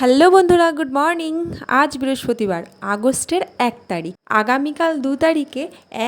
Hello বন্ধুরা, good morning. আজ বৃহস্পতিবার, আগস্টের এক তারিখ। আগামীকাল দু তারিখে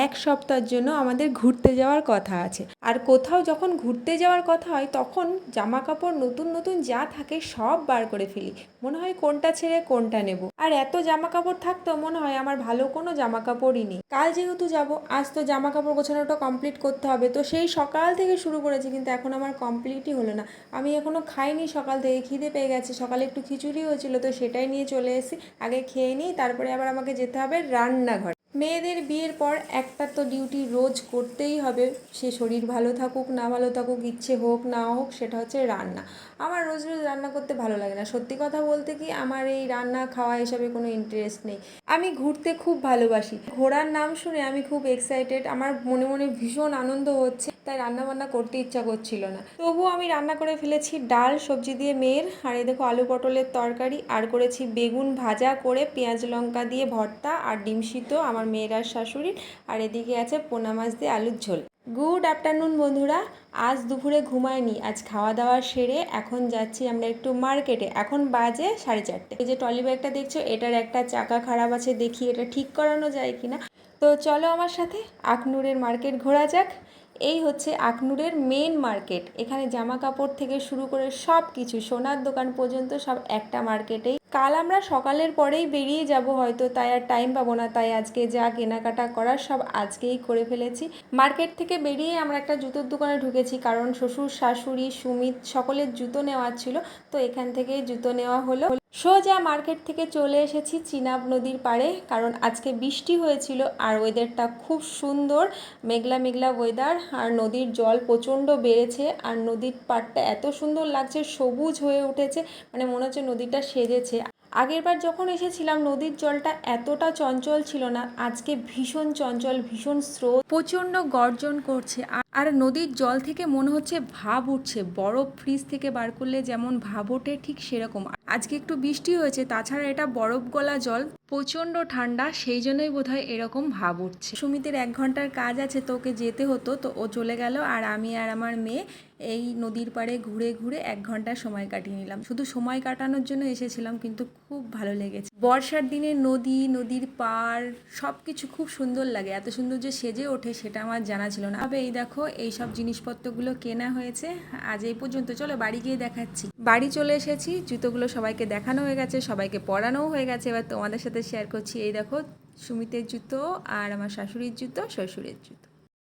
এক সপ্তাহের জন্য আমাদের ঘুরতে যাওয়ার কথা আছে। আর কোথাও যখন ঘুরতে যাওয়ার কথা হয়, তখন জামা কাপড় নতুন নতুন যা থাকে সব বার করে ফেলি। মনে হয় কোনটা ছেড়ে কোনটা নেব। আর এত জামা কাপড় থাকতেও মনে হয় আমার ভালো কোনো জামা কাপড়ই নেই। কাল যেহেতু যাব, আজ তো জামা কাপড় গোছানোটা কমপ্লিট করতে হবে। তো সেই সকাল থেকে শুরু করেছি, কিন্তু এখন আমার কমপ্লিটই হলো না। আমি এখনও খাইনি, সকাল থেকে খিদে পেয়ে গেছে। সকালে একটু খিচুড়ি হয়েছিল, তো সেটাই নিয়ে চলে এসেছি। আগে খেয়ে নিই, তারপরে আবার আমাকে যেতে হবে রান্নাঘর। মেয়েদের বিয়ের পর একটা তো ডিউটি রোজ করতেই হবে। সে শরীর ভালো থাকুক, না ভালো থাকুক, ইচ্ছে হোক, না হোক, সেটা হচ্ছে রান্না। আমার রোজ রোজ রান্না করতে ভালো লাগে না। সত্যি কথা বলতে কি আমার এই রান্না খাওয়া এসবে কোনো ইন্টারেস্ট নেই। আমি ঘুরতে খুব ভালোবাসি। ঘোরার নাম শুনে আমি খুব এক্সাইটেড আমার মনে মনে ভীষণ আনন্দ হচ্ছে, তাই রান্না বান্না করতে ইচ্ছা করছিল না। তবুও আমি রান্না করে ফেলেছি ডাল, সবজি দিয়ে মেয়ের। আর এই দেখো আলু পটলের তরকারি, আর করেছি বেগুন ভাজা করে পেঁয়াজ লঙ্কা দিয়ে ভর্তা, আর ডিম সিদ্ধ আমার মেয়ের আর শাশুড়ির, আর এদিকে আছে পোনা মাছ দিয়ে আলুর ঝোল। গুড আফটারনুন বন্ধুরা, আজ দুপুরে ঘুমায়নি আজ খাওয়া দাওয়া সেরে এখন যাচ্ছি আমরা একটু মার্কেটে। এখন বাজে সাড়ে চারটে। এই যে টলি ব্যাগটা দেখছ, এটার একটা চাকা খারাপ আছে, দেখি এটা ঠিক করানো যায় কিনা। তো চলো আমার সাথে আখনুরের মার্কেট ঘোরা যাক। এই হচ্ছে আকনুরের মেন মার্কেট এখানে জামা কাপড় থেকে শুরু করে সব কিছু সোনার দোকান পর্যন্ত সব একটা মার্কেটেই কাল আমরা সকালের পরেই বেরিয়ে যাব, হয়তো তাই আর টাইম পাবো না, তাই আজকে যা কেনাকাটা করার সব আজকেই করে ফেলেছি। মার্কেট থেকে বেরিয়ে আমরা একটা জুতোর দোকানে ঢুকেছি, কারণ শ্বশুর, শাশুড়ি, সুমিত সকলের জুতো নেওয়ার ছিল, তো এখান থেকেই জুতো নেওয়া হলো। সোজা মার্কেট থেকে চলে এসেছি চিনাব নদীর পাড়ে, কারণ আজকে বৃষ্টি হয়েছিল আর ওয়েদারটা খুব সুন্দর, মেঘলা মেঘলা ওয়েদার আর নদীর জল প্রচণ্ড বেড়েছে, আর নদীর পাড়টা এত সুন্দর লাগছে, সবুজ হয়ে উঠেছে মানে মনে হচ্ছে নদীটা সেজেছে। আগেরবার যখন এসেছিলাম, নদীর জলটা এতটা চঞ্চল ছিল না, আজকে ভীষণ চঞ্চল, ভীষণ স্রোত, প্রচণ্ড গর্জন করছে আর- নদীর জল থেকে মনে হচ্ছে ভাব উঠছে। বরফ ফ্রিজ থেকে বার করলে যেমন ভাব ওঠে, ঠিক সেরকম। আজকে একটু বৃষ্টি হয়েছে, তাছাড়া এটা বরফ গলা জল। প্রচণ্ড ঠান্ডা, সেই জন্যই বোধহয় এরকম ভাব উঠছে। সুমিতের এক ঘণ্টার কাজ আছে, তো ওকে যেতে হতো, তো ও চলে গেল আর আমি আর আমার মেয়ে এই নদীর পাড়ে ঘুরে ঘুরে এক ঘণ্টা সময় কাটিয়ে নিলাম। শুধু সময় কাটানোর জন্য এসেছিলাম, কিন্তু খুব ভালো লেগেছে। বর্ষার দিনে নদী, নদীর পাড় সব কিছু খুব সুন্দর লাগে। এত সুন্দর যে সেজে ওঠে, সেটা আমার জানা ছিল না। তবে এই দেখো এই সব জিনিসপত্রগুলো কেনা হয়েছে। আজ এই পর্যন্ত, চলো বাড়ি গিয়ে দেখাচ্ছি। বাড়ি চলে এসেছি, জুতোগুলো সবাইকে দেখানো হয়ে গেছে, সবাইকে পরানোও হয়ে গেছে। এবার তোমাদের সাথে শেয়ার করছি, এই দেখো সুমিতের জুতো আর আমার শাশুড়ির জুতো, শ্বশুরের জুতো।